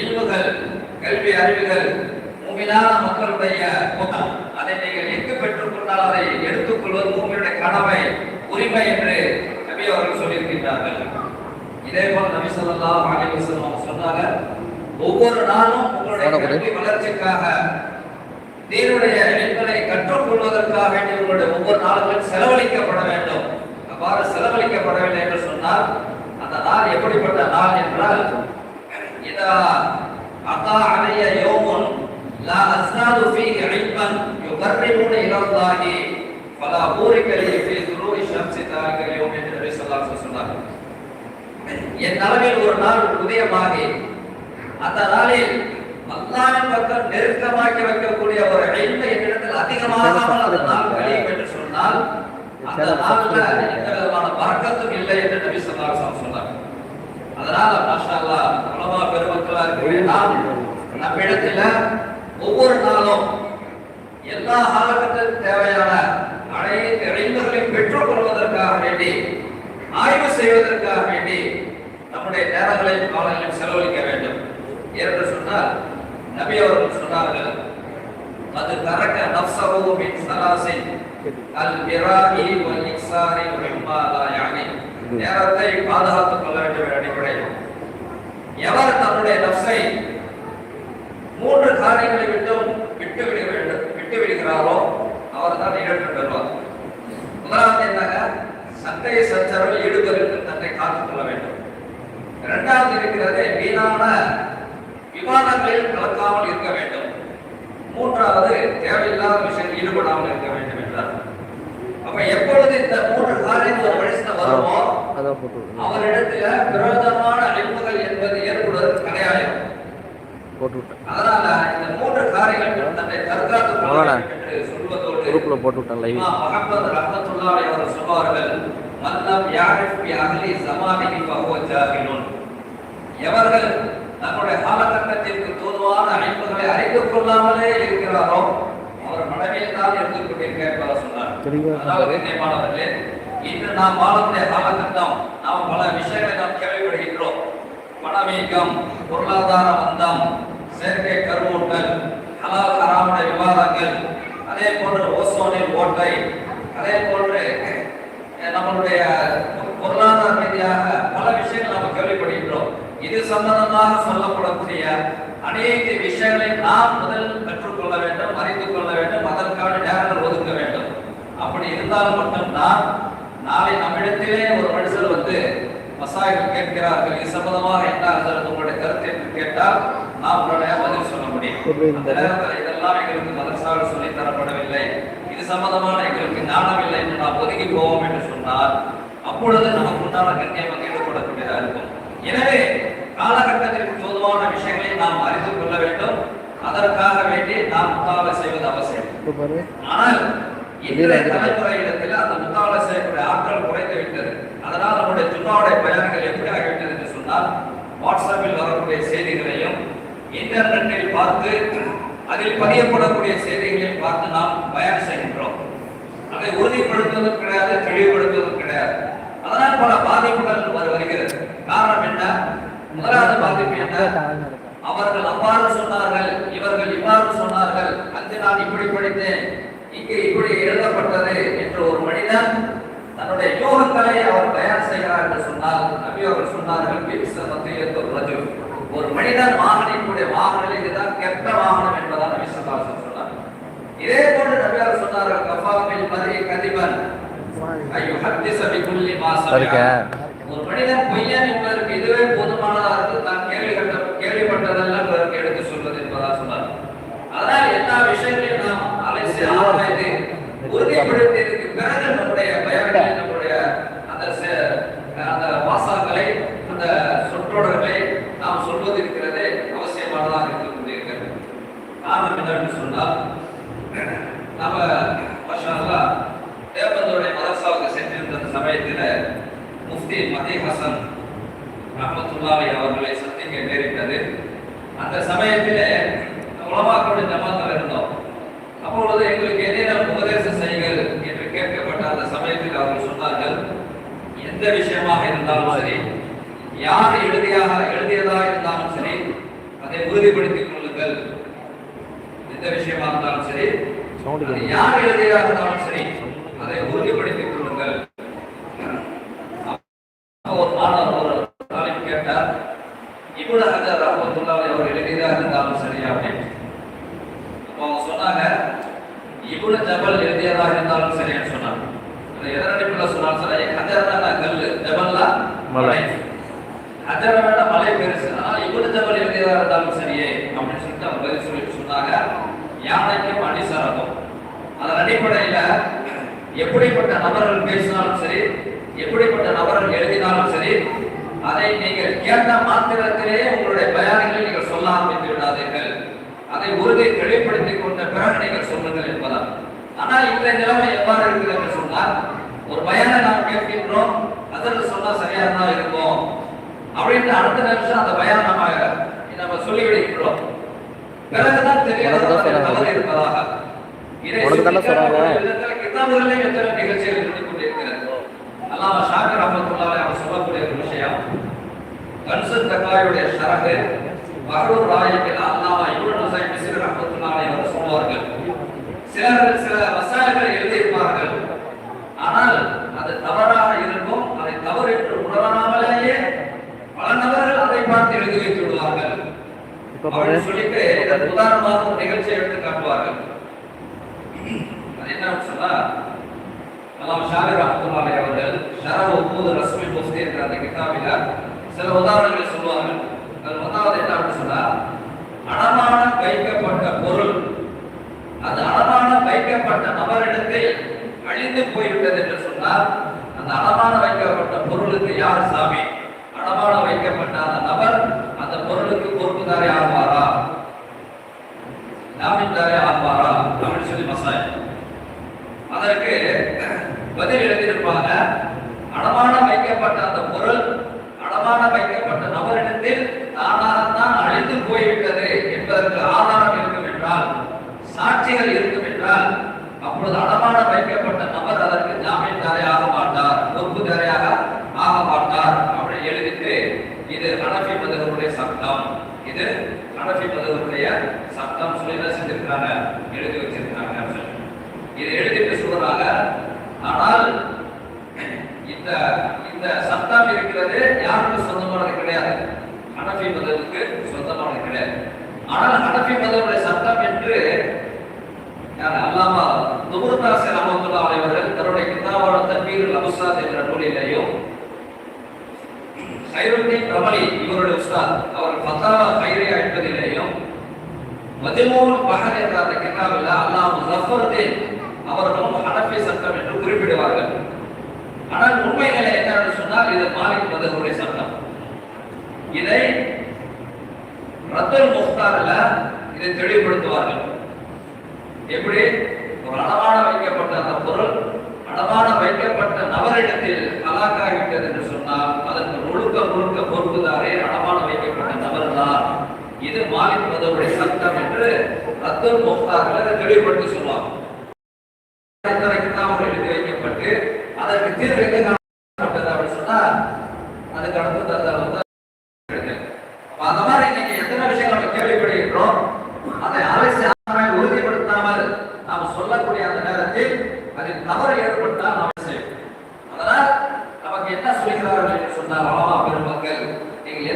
இல்முகள் கல்வி அறிவுகள் மூமினான மக்களுடைய குணம் அதை நீங்கள் எங்கு பெற்றுக் கொண்டால் அதை எடுத்துக்கொள்வது மூமியுடைய கடமை உரிமை என்று நபி அவர்கள் சொல்லியிருக்கின்றார்கள். இதே போல நபி அலைஹி வஸல்லம் சொன்னாங்க ஒவ்வொரு நாளும் உங்களுடைய கல்வி வளர்ச்சிக்காக தீனுடைய எண்களை கற்றுக்கொள்வதற்காக வேண்டி உங்களுடைய ஒவ்வொரு நாளும் செலவழிக்கப்பட வேண்டும். அவ்வாறு செலவழிக்கப்படவில்லை என்று சொன்னால் அந்த நாள் எப்படிப்பட்ட நாள் என்றால் إذا அத்தா علي يوم لا அஸ்னாது فيه علما يقربني إلى الله فلا بورك لي في طلوع الشمس ذلك اليوم النبي صلى الله عليه وسلم. என் தலைமையில் ஒரு நாள் உதயமாகி அந்த நாளில் அல்லாவின் பக்கம் நெருக்கமாக்கி வைக்கக்கூடிய ஒரு இல்மை என்னிடத்தில் அதிகமாக அந்த நாள் கழியும் என்று சொன்னால் அந்த நாளில் எந்த விதமான பறக்கத்தும் இல்லை என்று நபி சொன்னார் சொன்னார். அதனால மாஷா அல்லாஹ் பெருமக்களா இருக்கிற நாம் ஒவ்வொரு நாளும் எல்லா காலகட்டத்திலும் தேவையான அனைத்து இளைஞர்களையும் பெற்றுக் கொள்வதற்காக வேண்டி ஆய்வு செய்வதற்காக வேண்டி நம்முடைய நேரங்களையும் காலங்களையும் செலவழிக்க வேண்டும். என்று சொன்னால் நபி அவர்கள் சொன்னார்கள் அது கரக்க நப்சஹு மின் சலாசின் அல் பிராஹி வல் இக்ஸாரி மிம்மா யானி நேரத்தை பாதுகாத்துக் கொள்ள வேண்டும் எவர் தன்னுடைய நப்சை மூன்று காரியங்களை விட்டும் விட்டு விட வேண்டும் விட்டு விடுகிறாரோ அவர் தான் இழப்பு பெறுவார். முதலாவது என்னங்க? சண்டை சச்சரவில் ஈடுபடுவதற்கு தன்னை காத்துக் கொள்ள வேண்டும். இரண்டாவது இருக்கிறது வீணான விவாதங்களில் கலக்காமல் இருக்க வேண்டும். மூன்றாவது தேவையில்லாத விஷயத்தில் ஈடுபடாமல் இருக்க வேண்டும் என்றார். அப்ப எப்பொழுது இந்த மூன்று காரியங்கள் ஒரு மனுஷன் வருமோ? அதான் போட்டு. அவரிடத்துல பிரயோஜனமான அழிவுகள் என்பது ஏற்படுவது கிடையாது போட்டு விட்டேன் அதனால இந்த மூன்று காரியங்கள் தன்னை என்று சொல்வதோடு குரூப்பில் போட்டு விட்டேன் லைவ். இமாம் முஹம்மது ரஹ்மத்துல்லாஹி அவர்கள் சொல்வார்கள் மல்லம் யாரிஃப் பி ஃபஹுவ ஜாஹிலுன் எவர்கள் தன்னுடைய காலகட்டத்திற்கு தோதுவான அழைப்புகளை அறிந்து கொள்ளாமலே இருக்கிறாரோ அவர் மனதில் தான் இருந்து கொண்டிருக்கிறார் என்பதை சொன்னார் கண்ணியமானவர்களே இன்று நாம் வாழக்கூடிய காலகட்டம் நாம் பல விஷயங்களை நாம் கேள்விப்படுகின்றோம். பணவீக்கம் பொருளாதார மந்தம் செயற்கை கருவூட்டல் ஹலால் ஹராமுடைய விவாதங்கள் அதே போன்று ஓசோனின் ஓட்டை அதே போன்று நம்மளுடைய பொருளாதார ரீதியாக பல விஷயங்கள் நாம் கேள்விப்படுகின்றோம். இது சம்பந்தமாக சொல்லப்படக்கூடிய அனைத்து விஷயங்களை நாம் முதல் கற்றுக்கொள்ள வேண்டும் அறிந்து கொள்ள வேண்டும் அதற்கான நேரங்கள் ஒதுக்க வேண்டும். அப்படி இருந்தால் மட்டும்தான் நாளை நம்மிடத்திலே ஒரு மனுஷர் வந்து மசாயர்கள் கேட்கிறார்கள் இது சம்பந்தமாக என்ன உங்களுடைய கருத்து என்று கேட்டால் நாம் உடனே பதில் சொல்ல முடியும். அந்த நேரத்தில் இதெல்லாம் எங்களுக்கு மதரசாவில் சொல்லி தரப்படவில்லை. இது சம்பந்தமான எங்களுக்கு ஞானமில்லை என்று நாம் ஒதுங்கி போவோம் என்று சொன்னால் அப்பொழுது நமக்கு உண்டான கண்ணியம் ஈடுபடக்கூடியதாக இருக்கும் எனவே காலகட்டத்திற்கு பொதுவான விஷயங்களை நாம் அறிந்து கொள்ள வேண்டும். அதற்காக வேண்டி நாம் முத்தாவை செய்வது அவசியம். ஆனால் இன்றைய தலைமுறையிடத்தில் அந்த முத்தாவலை செய்யக்கூடிய ஆற்றல் குறைந்து விட்டது. அதனால் நம்முடைய ஜும்மாவுடைய பயன்கள் எப்படி ஆகிவிட்டது என்று சொன்னால் வாட்ஸ்அப்பில் வரக்கூடிய செய்திகளையும் இன்டர்நெட்டில் பார்த்து அதில் பதியப்படக்கூடிய செய்திகளையும் பார்த்து நாம் பயன் செய்கின்றோம். அதை உறுதிப்படுத்துவதும் கிடையாது தெளிவுபடுத்துவதும் கிடையாது. அதனால் பல பாதிப்புகள் வரு- வருகிறது. காரணம் என்ன? முதலாவது பாதிப்பு என்ன? அவர்கள் அவ்வாறு சொன்னார்கள் இவர்கள் இவ்வாறு சொன்னார்கள் அங்கு நான் இப்படி படித்தேன். இங்கு இப்படி எழுதப்பட்டது என்று ஒரு மனிதன் தன்னுடைய யோகங்களை அவர் தயார் செய்கிறார் என்று சொன்னால் நபி அவர்கள் சொன்னார்கள். ஒரு மனிதன் வாகனிக்கூடிய வாகனம் இதுதான் கெட்ட வாகனம் என்பதாக நபி சொன்னார் இதே போன்று நபி அவர்கள் சொன்னார்கள் கஃபாபில் மரி கதிபன் ஐயோ ஹத்திஸ பிகுல்லி மா சரிக்கா. சமிஅ ஒரு மனிதன் பொய்யன் என்பதற்கு இதுவே போதுமானதா இருந்து தான் கேள்வி கட்ட கேள்விப்பட்டதெல்லாம் பிறருக்கு எடுத்து சொல்வது என்பதா சொன்னார் அதனால் எல்லா விஷயங்களையும் நாம் அலைசி ஆராய்ந்து உறுதிப்படுத்தியதற்கு பிறகு நம்முடைய பயன்களை நம்முடைய அந்த அந்த வாசகங்களை அந்த சொற்றொடர்களை நாம் சொல்வது இருக்கிறது அவசியமானதாக இருந்து கொண்டிருக்கிறது காரணம் என்னன்னு சொன்னால் நம்ம மாஷா மதரசாவுக்கு சென்றிருந்த அந்த சமயத்தில் முஃப்தி மதி ஹசன் ரஹமத்துல்லாஹி அவர்களை சந்திக்க நேரிட்டது. அந்த சமயத்தில் உலமாக்களுடைய ஜமாத்தில் இருந்தோம். அப்பொழுது எங்களுக்கு அந்த சமயத்தில் அவர்கள் சொன்னார்கள் எந்த விஷயமாக இருந்தாலும் சரி யார் எழுதியாக எழுதியதாக இருந்தாலும் சரி அதை உறுதிப்படுத்திக் கொள்ளுங்கள். எந்த விஷயமா இருந்தாலும் சரி யார் எழுதியாக இருந்தாலும் சரி அதை உறுதிப்படுத்திக் கொள்ளுங்கள். ஒரு மாணவர் ஒரு நாளைக்கு கேட்டார் இவ்வளவு ஹஜர் அவர் எழுதியதாக இருந்தாலும் சரி அப்படின்னு. அப்போ அவங்க சொன்னாங்க இவ்வளவு ஜபல் எழுதியதாக இருந்தாலும் சரின்னு சொன்னாங்க. அது எதனடிப்பில் சொன்னாலும் சரி ஹஜர் தான் கல் ஜபல்லா மலை. ஹஜரை விட மலை பெருசு ஆனால் இவ்வளவு ஜபல் எழுதியதாக இருந்தாலும் சரியே அப்படின்னு சொல்லிட்டு அவங்க பதில் சொல்லிட்டு சொன்னாங்க யானைக்கும் அணிசரகம் அதன் அடிப்படையில எப்படிப்பட்ட நபர்கள் பேசினாலும் சரி எப்படிப்பட்ட நபர்கள் எழுதினாலும் சரி அதை நீங்கள் கேட்ட மாத்திரத்திலே உங்களுடைய பயான்களை நீங்கள் சொல்ல ஆரம்பித்து விடாதீர்கள். அதை உறுதி தெளிவுபடுத்திக் கொண்ட பிறகு நீங்கள் சொல்லுங்கள் என்பதால் ஆனால் இந்த நிலைமை எவ்வாறு இருக்குது என்று சொன்னால் ஒரு பயானை நாம் கேட்கின்றோம் அதில் சொன்னா சரியா தான் இருக்கும். அப்படின்ற அடுத்த நிமிஷம் அந்த பயான் நம்ம நம்ம சொல்லி விடுகின்றோம் பிறகுதான் சொன்னாங்க. தவறு இருப்பதாக இதை கிதாபுகளிலே எத்தனை நிகழ்ச்சிகள் இருந்து கொண்டிருக்கிறது. அல்லாம ஷாக்கிர் அவர் சொல்லக்கூடிய ஒரு விஷயம். கன்சர் தக்காயுடைய ஷரஹு மஹரூர் ராயிக்கில் அல்லாம இப்னு ஹுசைன் அவர் சொல்வார்கள் சிலர் சில வசாயங்களை எழுதியிருப்பார்கள். ஆனால் அது தவறாக இருக்கும். அதை தவறு என்று உணராமலேயே பல நபர்கள் அதை பார்த்து எழுதி வைத்து விடுவார்கள். அப்படின்னு சொல்லிட்டு இதற்கு உதாரணமாக ஒரு நிகழ்ச்சியை எடுத்து காட்டுவார்கள். அது என்னன்னு சொன்னா அல்லாம் ஷாரி ரஹ்மத்துல்லாஹி அவர்கள் ஷரஹ் உம்மூது ரஸ்மி முஃப்தி என்ற அந்த கிதாபில சில உதாரணங்களை சொல்லுவார்கள். அது முதலாவது என்ன அப்படின்னு சொன்னா அடமானம் வைக்கப்பட்ட பொருள் அந்த அடமானம் வைக்கப்பட்ட நபரிடத்தில் அழிந்து போய்விட்டது என்று சொன்னால் அந்த அடமானம் வைக்கப்பட்ட பொருளுக்கு யார் சாமி அடமானம் வைக்கப்பட்ட அந்த நபர் அந்த பொருளுக்கு பொறுப்புதாரி ஆகுவாரா ஜாமீன்தாரி ஆகுவாரா அப்படின்னு சொல்லி மசாய் அதற்கு பதில் எழுதியிருப்பாங்க அடமானம் வைக்கப்பட்ட அந்த பொருள் அடமானம் வைக்கப்பட்ட நபரிடத்தில் தானாகத்தான் அழிந்து போய்விட்டது என்பதற்கு ஆதாரம் இருக்கும் என்றால் சாட்சிகள் இருக்கும் என்றால் அப்பொழுது அடமான வைக்கப்பட்ட நபர் அதற்கு ஜாமீன்தாரி மாட்டார் பொறுப்புதாரியாக ஆக மாட்டார் அப்படின்னு எழுதிட்டு இது அனபி மதகருடைய சட்டம். இது அனபி மதகருடைய சட்டம் சொல்லி என்ன செஞ்சிருக்கிறாங்க எழுதி வச்சிருக்கிறாங்க இதை எழுதிட்டு சொல்றாங்க ஆனால் இந்த இந்த சட்டம் இருக்கிறது யாருக்கும் சொந்தமானது கிடையாது? அனபி மதத்துக்கு சொந்தமானது கிடையாது. ஆனால் அனபி மதனுடைய சட்டம் என்று யார் துபுர்தாசி ரஹமத்துல்லா அவர்கள் தன்னுடைய கிதாபான தன்பீர் அபுசாத் என்ற நூலிலேயும் சைருத்தீன் ரமலி இவருடைய உஸ்தாத் அவர் ஃபத்தாவா ஹைரியா என்பதிலேயும் மதிமூல் பகல் என்ற அந்த கிதாபில் அல்லாஹ் ஜஃபர்தீன் அவர்களும் ஹனஃபி சட்டம் என்று குறிப்பிடுவார்கள் ஆனால் உண்மை நிலை என்னன்னு சொன்னால் இது மாலிக் மதகுடைய சட்டம் இதை ரத்தல் முஸ்தாரில் இதை தெளிவுபடுத்துவார்கள் எப்படி ஒரு அளவான வைக்கப்பட்ட அந்த பொருள் அளவான வைக்கப்பட்ட நபரிடத்தில் ஹலாக்காகிவிட்டது என்று சொன்னால் அதற்கு முழுக்க முழுக்க பொறுப்புதாரே அளவான வைக்கப்பட்ட நபர் தான் இது மாலிக் மதவுடைய சட்டம் என்று ரத்துல் முக்தார்கள் தெளிவுபடுத்தி சொல்லுவாங்க கிதாபுகள் எழுதி வைக்கப்பட்டு அதற்கு தீர்வு எங்க அப்படின்னு சொன்னா அதுக்கு அடுத்தது